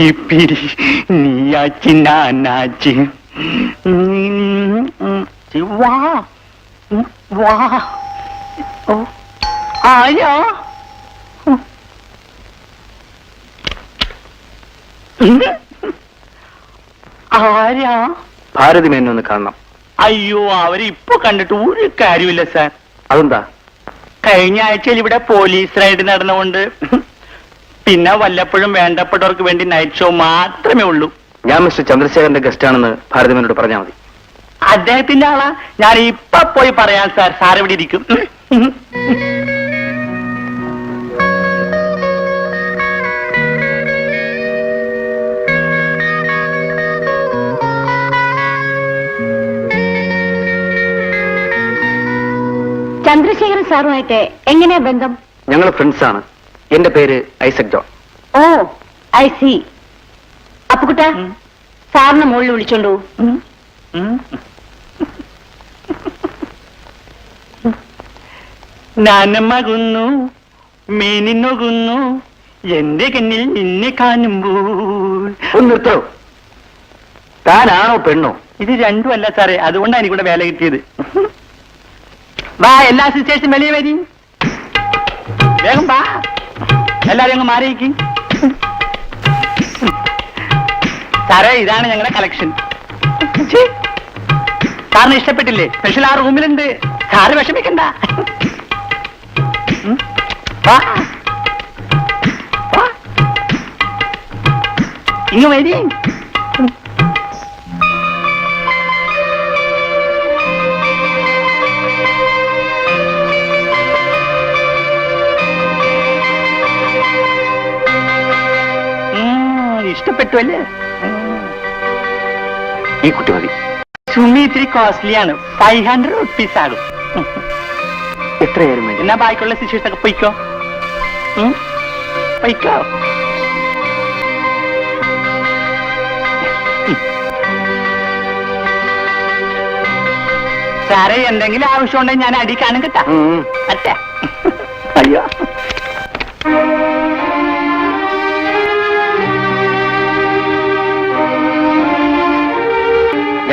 കെട്ടിപ്പിടി നീയാച്ചി നാനാച്ചി വാ വാ ഉം. ആരാ ഭാരതി മേനൊന്ന് കാണണം. അയ്യോ അവരെ ഇപ്പൊ കണ്ടിട്ട് ഒരു കാര്യമില്ല സാർ. അതെന്താ? കഴിഞ്ഞ ആഴ്ചയിൽ ഇവിടെ പോലീസ് റൈഡ് നടന്നുകൊണ്ട് പിന്നെ വല്ലപ്പോഴും വേണ്ടപ്പെട്ടവർക്ക് വേണ്ടി നൈറ്റ് ഷോ മാത്രമേ ഉള്ളൂ. ഞാൻ മിസ്റ്റർ ചന്ദ്രശേഖരന്റെ ഗസ്റ്റ് ആണെന്ന് ഭാരതമേനോട് പറഞ്ഞാൽ മതി. അദ്ദേഹത്തിന്റെ ആളാ. ഞാൻ ഇപ്പൊ പോയി പറയാൻ സാർ സാർ ഇവിടെ ഇരിക്കും. ചന്ദ്രശേഖരൻ സാറുമായിട്ട് എങ്ങനെയാ ബന്ധം? ഞങ്ങൾ ഫ്രണ്ട്സ് ആണ്. എന്റെ പേര് Isaac John. Oh I see. അപ്പുകുട്ട. സാറിന് മുകളിൽ വിളിച്ചോണ്ടു. നനമകുന്നു മേനിന്നൊകുന്നു എന്റെ കണ്ണിൽ നിന്നെ കാണുമ്പോൾ. ഒന്ന് നിർത്തോ. താനാണോ പെണ്ണോ? ഇത് രണ്ടും അല്ല സാറേ അതുകൊണ്ടാണ് എനിക്കൂടെ വേല കിട്ടിയത്. വാ എല്ലാ സിസ്റ്റേഴ്സും വെളിയെ വരി. വേഗം വാ. എല്ലാരും അങ്ങ് മാറിയിക്ക് സാറേ ഇതാണ് ഞങ്ങളുടെ കളക്ഷൻ സാറിന് ഇഷ്ടപ്പെട്ടില്ലേ? സ്പെഷ്യൽ ആ റൂമിലുണ്ട്. സാറ് വിഷമിക്കണ്ട. ഇങ്ങ് വരി. ഇഷ്ടപ്പെട്ടു അല്ലേ? ഈ കുട്ടി മതി സുമി ഇത്തിരി കോസ്റ്റ്ലിയാണ് ഫൈവ് ഹൺഡ്രഡ് റുപ്പീസ് ആകും എത്രയായാലും വേണ്ടി. എന്നാ ബാക്കിയുള്ള സിസ്റ്റേഴ്സ് ഒക്കെ പൊയ്ക്കോ? പൊയ്ക്കോ? സാറേ എന്തെങ്കിലും ആവശ്യമുണ്ടെങ്കിൽ ഞാൻ അടിക്കാനും കാണും കേട്ടാ. ഉം. അയ്യോ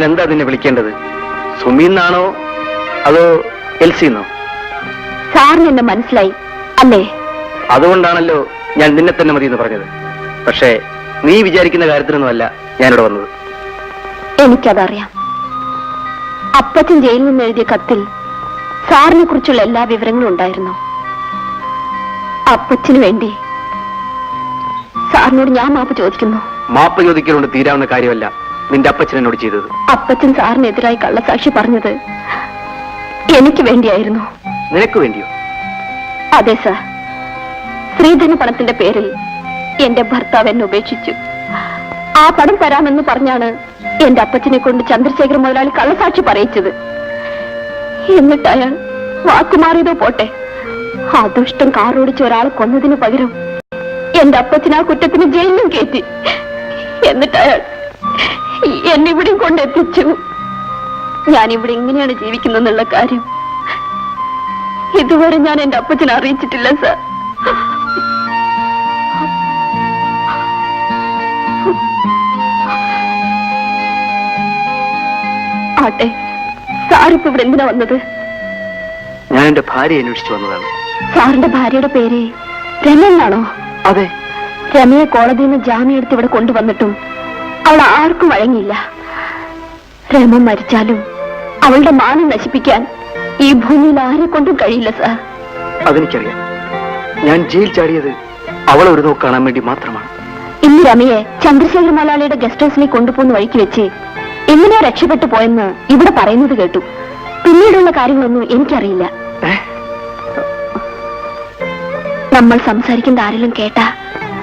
ഞാൻ എന്താ നിന്നെ വിളിക്കേണ്ടത്? സുമീന്നാണോ അതോ എൽസിന്നോ? സാറിന് എന്നെ മനസ്സിലായി അല്ലേ? അതുകൊണ്ടാണല്ലോ ഞാൻ നിന്നെ തന്നെ മതി എന്ന് പറഞ്ഞത്. പക്ഷേ നീ വിചാരിക്കുന്ന കാര്യത്തിനൊന്നുമല്ല ഞാനിവിടെ വന്നത്. എനിക്കതറിയാം. അപ്പച്ചൻ ജയിലിൽ നിന്ന് എഴുതിയ കത്തിൽ സാറിനെ കുറിച്ചുള്ള എല്ലാ വിവരങ്ങളും ഉണ്ടായിരുന്നു. അപ്പച്ചന് വേണ്ടി സാറിനോട് ഞാൻ മാപ്പ് ചോദിക്കുന്നു. മാപ്പ് ചോദിക്കലുകൊണ്ട് തീരാവുന്ന കാര്യമല്ല. നിന്റെ അപ്പച്ചൻ എന്നോട് ചെയ്തത്? അപ്പച്ചൻ സാറിനെതിരായി കള്ളസാക്ഷി പറഞ്ഞത് എനിക്ക് വേണ്ടിയായിരുന്നു. നിനക്ക് വേണ്ടിയോ? അതെ സാർ. ശ്രീധന പണത്തിന്റെ പേരിൽ എന്റെ ഭർത്താവ് എന്നെ ഉപേക്ഷിച്ചു. ആ പണം തരാമെന്ന് പറഞ്ഞാണ് എന്റെ അപ്പച്ചനെ കൊണ്ട് ചന്ദ്രശേഖർ മുതലാളി കള്ളസാക്ഷി പറയിച്ചത്. എന്നിട്ട് അയാൾ വാക്കുമാറിയതോ പോട്ടെ. ആ ദുഷ്ടം കാറോടിച്ച് ഒരാളെ കൊന്നതിന് പകരം എന്റെ അപ്പച്ചൻ ആ കുറ്റത്തിന് ജയിലിലും കയറ്റി എന്നിട്ട് അയാൾ എന്നെ ഇവിടെയും കൊണ്ടെത്തിച്ചു. ഞാൻ ഇവിടെ ഇങ്ങനെയാണ് ജീവിക്കുന്നെന്നുള്ള കാര്യം? ഇതുവരെ ഞാൻ എന്റെ അപ്പച്ചനെ അറിയിച്ചിട്ടില്ല സാർ. ആട്ടെ സാറിപ്പോ ഇവിടെ എന്തിനാ വന്നത്? ഞാൻ എന്റെ ഭാര്യ അന്വേഷിച്ചു വന്നതാണ്. സാറിന്റെ ഭാര്യയുടെ പേര് രമ എന്നാണോ? അതെ. രമയെ കോടതിയിൽ നിന്ന് ജാമ്യം എടുത്ത് ഇവിടെ കൊണ്ടുവന്നിട്ടും അവൾ ആർക്കും വഴങ്ങിയില്ല. രമ മരിച്ചാലും അവളുടെ മാനം നശിപ്പിക്കാൻ ഈ ഭൂമിയിൽ ആരെ കൊണ്ടും കഴിയില്ല സാർ. അതെനിക്കറിയാം. ഞാൻ ജയിൽ ചാടിയത് അവളെ ഒരു നോക്ക് കാണാൻ വേണ്ടി മാത്രമാണ്. ഇന്ന് രമയെ ചന്ദ്രശേഖര മലയാളിയുടെ ഗസ്റ്റ് ഹൗസിനെ കൊണ്ടുപോകുന്ന വഴിക്ക് വെച്ച് എങ്ങനെയോ രക്ഷപ്പെട്ടു പോയെന്ന് ഇവിടെ പറയുന്നത് കേട്ടു. പിന്നീടുള്ള കാര്യങ്ങളൊന്നും എനിക്കറിയില്ല. നമ്മൾ സംസാരിക്കുന്ന ആരെങ്കിലും കേട്ടാ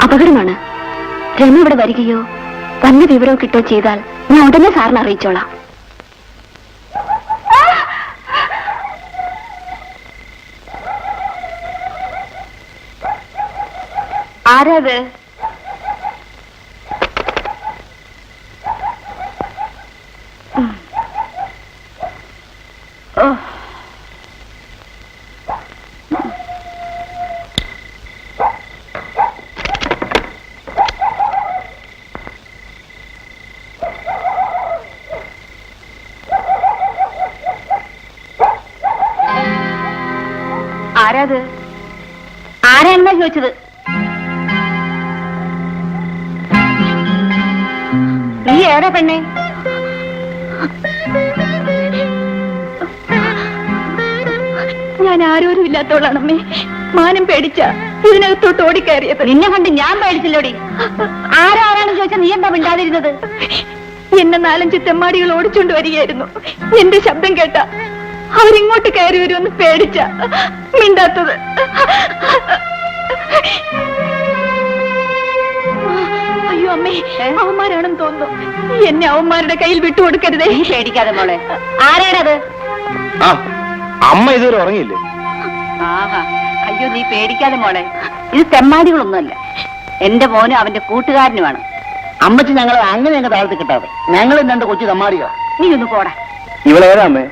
അപകടമാണ്. രമ ഇവിടെ വരികയോ? വല്ല വിവരവും കിട്ടുക ചെയ്താൽ ഞാൻ ഉടനെ സാറിനെ അറിയിച്ചോളാം. ആരാത്? ആരാത്? ആരാണെന്നാ ചോദിച്ചത്? നീ ഏടാ പെണ്ണേ? ഞാൻ ആരോരും ഇല്ലാത്തവളാണമ്മേ. മാനം പേടിച്ച ഇതിനകത്തോട്ട് ഓടിക്കയറിയത്. നിന്നെ കണ്ട് ഞാൻ പേടിച്ചില്ലോടി. ആരാരാണെന്ന് ചോദിച്ചാൽ നീ എന്താ മിണ്ടാതിരുന്നത്? എന്നെ നാലഞ്ച് തെമ്മാടികൾ ഓടിച്ചുകൊണ്ട് വരികയായിരുന്നു. എന്റെ ശബ്ദം കേട്ട അവരിങ്ങോട്ട് കയറി വരുമെന്ന് പേടിച്ച മിണ്ടാത്തത്. അയ്യോ അമ്മേ അവന്മാരാണെന്ന് തോന്നുന്നു. എന്നെ അവന്മാരുടെ കയ്യിൽ വിട്ടുകൊടുക്കരുതേ. പേടിക്കാതെ മോളെ. ആരാണത് ആ അമ്മ ഇതുവരെ ഉറങ്ങിയില്ലേ? ആഹാ അയ്യോ നീ പേടിക്കാതെ മോളെ. ഇത് തെമ്മാടികളൊന്നുമല്ല. എന്റെ മോനും അവന്റെ കൂട്ടുകാരനുമാണ് അമ്മച്ചി ഞങ്ങളെ അങ്ങനെ ഞങ്ങൾ താഴ്ത്തി കിട്ടാതെ ഞങ്ങളും രണ്ട് കൊച്ചു തമ്മാടികളാ. നീ ഒന്ന് പോടാ. ഇവളേതാ അമ്മേ?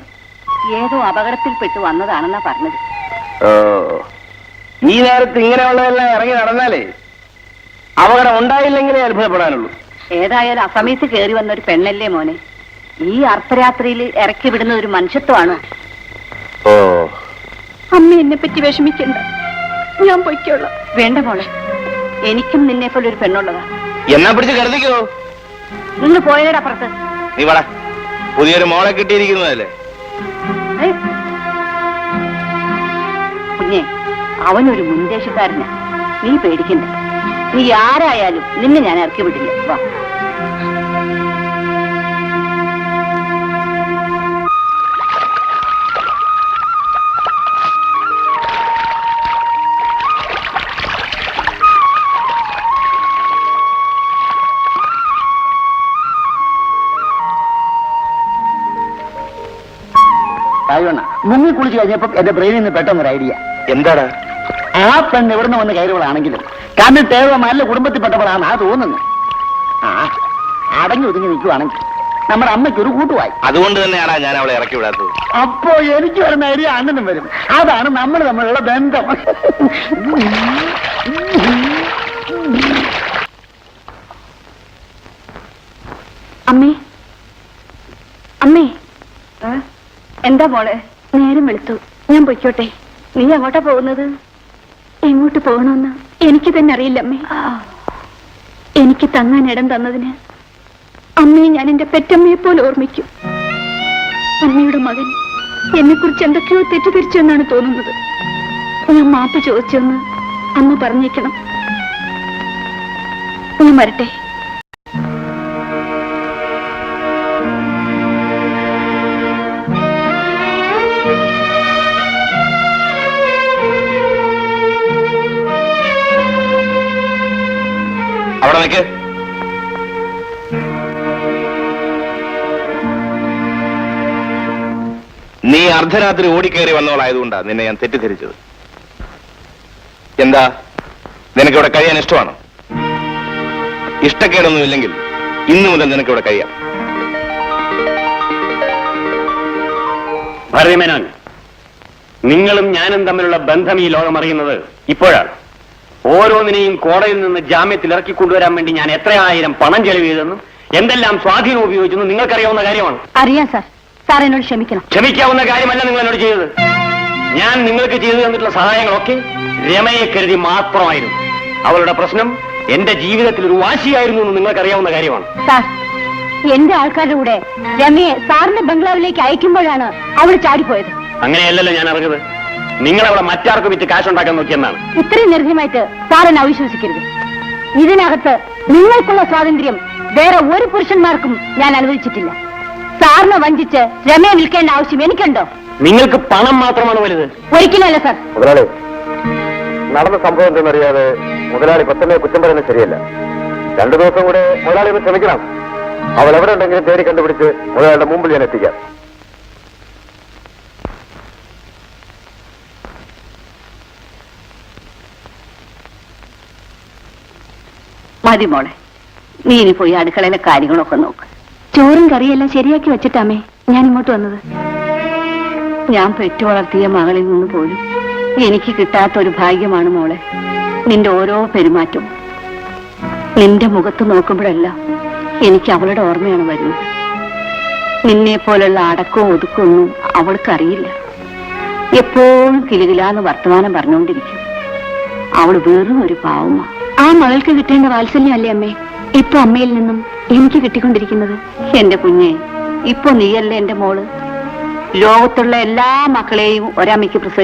ഏതോ അപകടത്തിൽപ്പെട്ട് വന്നതാണെന്നാ പറഞ്ഞത്. ഓ ഈ നേരത്ത് ഇങ്ങനെയുള്ളതെല്ലാം ഇറങ്ങി നടന്നാലേ അപകടം ഉണ്ടായില്ലെങ്കിലേ അത്ഭുതപ്പെടാനുള്ളൂ ഏതായാലും അസമയത്ത് കയറി വന്ന ഒരു പെണ്ണല്ലേ മോനെ? ഈ അർദ്ധരാത്രിയിൽ ഇറക്കി വിടുന്ന ഒരു മനുഷ്യത്വമാണ്. ഓ. അമ്മ എന്നെ പറ്റി വിഷമിക്കണ്ട. ഞാൻ പൊയ്ക്കോളാം. വേണ്ട മോളെ. എനിക്കും നിന്നെ പോലെ ഒരു പെണ്ണുള്ളതാ. എന്നാ പിടിച്ച് കരുതിക്കോ? നിന്ന് പോയയുടെ അപ്പുറത്ത് നീ വട. പുതിയൊരു മോളെ കിട്ടിയിരിക്കുന്നതല്ലേ? കുഞ്ഞെ അവനൊരു മുൻദേശക്കാരനാ. നീ പേടിക്കണ്ട. നീ ആരായാലും നിന്നെ ഞാൻ ഇറക്കി വിടില്ല. വാ. മുങ്ങി കുളിച്ച് കഴിഞ്ഞപ്പോ എന്റെ ബ്രെയിനിൽ നിന്ന് പെട്ടെന്നൊരു ഐഡിയ. എന്താടാ? ആ പെണ്ണ് എവിടുന്ന് വന്ന് കയറുകളാണെങ്കിലും കാരണം തേവ നല്ല കുടുംബത്തിൽപ്പെട്ടവളാണ് ആ തോന്നുന്നത്. ആ അടങ്ങി ഒതുങ്ങി നിൽക്കുവാണെങ്കിൽ നമ്മുടെ അമ്മയ്ക്ക് ഒരു കൂട്ടുവായി. അതുകൊണ്ട് തന്നെയാണ് ഞാൻ അവളെ ഇറക്കി വിടാത്തത്. അപ്പോ എനിക്ക് വരുന്ന ഐഡിയ അണ്ണനും വരും. അതാണ് നമ്മൾ തമ്മിലുള്ള ബന്ധം. അമ്മേ. അമ്മേ. എന്താ മോളെ? നേരം വെളുത്തു. ഞാൻ പൊയ്ക്കോട്ടെ. നീ എങ്ങോട്ടാ പോകുന്നത്? എങ്ങോട്ട് പോകണമെന്ന് എനിക്ക് തന്നെ അറിയില്ല അമ്മേ. എനിക്ക് തങ്ങാൻ ഇടം തന്നതിന് അമ്മയെ ഞാൻ എന്റെ പെറ്റമ്മയെ പോലെ ഓർമ്മിക്കും. അമ്മയുടെ മകൻ എന്നെ കുറിച്ച് എന്തൊക്കെയോ തെറ്റിദ്ധരിച്ചു എന്നാണ് തോന്നുന്നത്. ഞാൻ മാപ്പ് ചോദിച്ചെന്ന് അമ്മ പറഞ്ഞേക്കണം. ഞാൻ വരട്ടെ അവിടെ നീ അർദ്ധരാത്രി ഓടിക്കേറി വന്നവളായതുകൊണ്ടാ നിന്നെ ഞാൻ തെറ്റിദ്ധരിച്ചത്. എന്താ? നിനക്കിവിടെ കഴിയാൻ ഇഷ്ടമാണ്? ഇഷ്ടക്കേടൊന്നുമില്ലെങ്കിൽ ഇന്നു മുതൽ നിനക്കിവിടെ കഴിയാം. ഭരതിമേനോൻ നിങ്ങളും ഞാനും തമ്മിലുള്ള ബന്ധം ഈ ലോകം അറിയുന്നത് ഇപ്പോഴാണ്. ഓരോന്നിനെയും കോടതിയിൽ നിന്ന് ജാമ്യത്തിൽ ഇറക്കി കൊണ്ടുവരാൻ വേണ്ടി ഞാൻ എത്രയായിരം പണം ചെലവ് ചെയ്തെന്നും എന്തെല്ലാം സ്വാധീനം ഉപയോഗിച്ചെന്നും നിങ്ങൾക്കറിയാവുന്ന കാര്യമാണ്. അറിയാം സാർ. സാർ എന്നോട് ക്ഷമിക്കണം. ക്ഷമിക്കാവുന്ന കാര്യമല്ല നിങ്ങൾ എന്നോട് ചെയ്തത്. ഞാൻ നിങ്ങൾക്ക് ചെയ്തു തന്നിട്ടുള്ള സഹായങ്ങളൊക്കെ രമയെ കരുതി മാത്രമായിരുന്നു. അവളുടെ പ്രശ്നം എന്റെ ജീവിതത്തിൽ ഒരു വാശിയായിരുന്നു എന്ന് നിങ്ങൾക്കറിയാവുന്ന കാര്യമാണ്. സാർ എന്റെ ആൾക്കാരുടെ കൂടെ രമയെ സാറിന്റെ ബംഗ്ലാവിലേക്ക് അയക്കുമ്പോഴാണ് അവൾ ചാടിപ്പോയത്. അങ്ങനെയല്ലല്ലോ ഞാൻ അറിഞ്ഞത്. നിങ്ങൾ അവളെ മറ്റാർക്ക് വിറ്റ് കാശുണ്ടാക്കാൻ നോക്കിയെന്നാണ് ഇത്രയും നിർഭയമായിട്ട് സാറൻ അവിശ്വസിക്കരുത്. ഇതിനകത്ത് നിങ്ങൾക്കുള്ള സ്വാതന്ത്ര്യം വേറെ ഒരു പുരുഷന്മാർക്കും ഞാൻ അനുവദിച്ചിട്ടില്ല. സാറിനെ വഞ്ചിച്ച് രമയെ നിൽക്കേണ്ട ആവശ്യം എനിക്കുണ്ടോ? നിങ്ങൾക്ക് പണം മാത്രമാണ് വലുത്? ഒരിക്കലല്ല സാർ മുതലാളി നടന്ന സംഭവം എന്തെന്നറിയാതെ മുതലാളി പെട്ടെന്ന് കുറ്റം പറയുന്നത് ശരിയല്ല. രണ്ടു ദിവസം കൂടെ മുതലാളി ഒന്ന് ശ്രമിക്കണം അവൾ എവിടെ ഉണ്ടെങ്കിലും തേടി കണ്ടുപിടിച്ച് മുതലാളിയുടെ മുമ്പിൽ ഞാൻ എത്തിക്കാം. മതി മോളെ. നീ ഇനി പോയി അടുക്കളയിലെ കാര്യങ്ങളൊക്കെ നോക്ക്. ചോറും കറിയെല്ലാം ശരിയാക്കി വെച്ചിട്ടാമേ ഞാൻ ഇങ്ങോട്ട് വന്നത്. ഞാൻ പെറ്റു വളർത്തിയ മകളിൽ നിന്ന് പോലും എനിക്ക് കിട്ടാത്ത ഒരു ഭാഗ്യമാണ് മോളെ. നിന്റെ ഓരോ പെരുമാറ്റവും. നിന്റെ മുഖത്ത് നോക്കുമ്പോഴെല്ലാം എനിക്ക് അവളുടെ ഓർമ്മയാണ് വരുന്നത്. നിന്നെ പോലുള്ള അടക്കവും ഒതുക്കമൊന്നും അവൾക്കറിയില്ല. എപ്പോഴും കിലുകിലാന്ന് വർത്തമാനം പറഞ്ഞുകൊണ്ടിരിക്കും. അവൾ വെറും ഒരു പാവമ. ആ മകൾക്ക് കിട്ടേണ്ട വാത്സല്യമല്ലേ അമ്മേ? ഇപ്പൊ അമ്മയിൽ നിന്നും എനിക്ക് കിട്ടിക്കൊണ്ടിരിക്കുന്നത്. എന്റെ കുഞ്ഞെ ഇപ്പൊ നീയല്ലേ എന്റെ മോൾ? ലോകത്തുള്ള എല്ലാ മക്കളെയും ഒരമ്മയ്ക്ക് പ്രസവി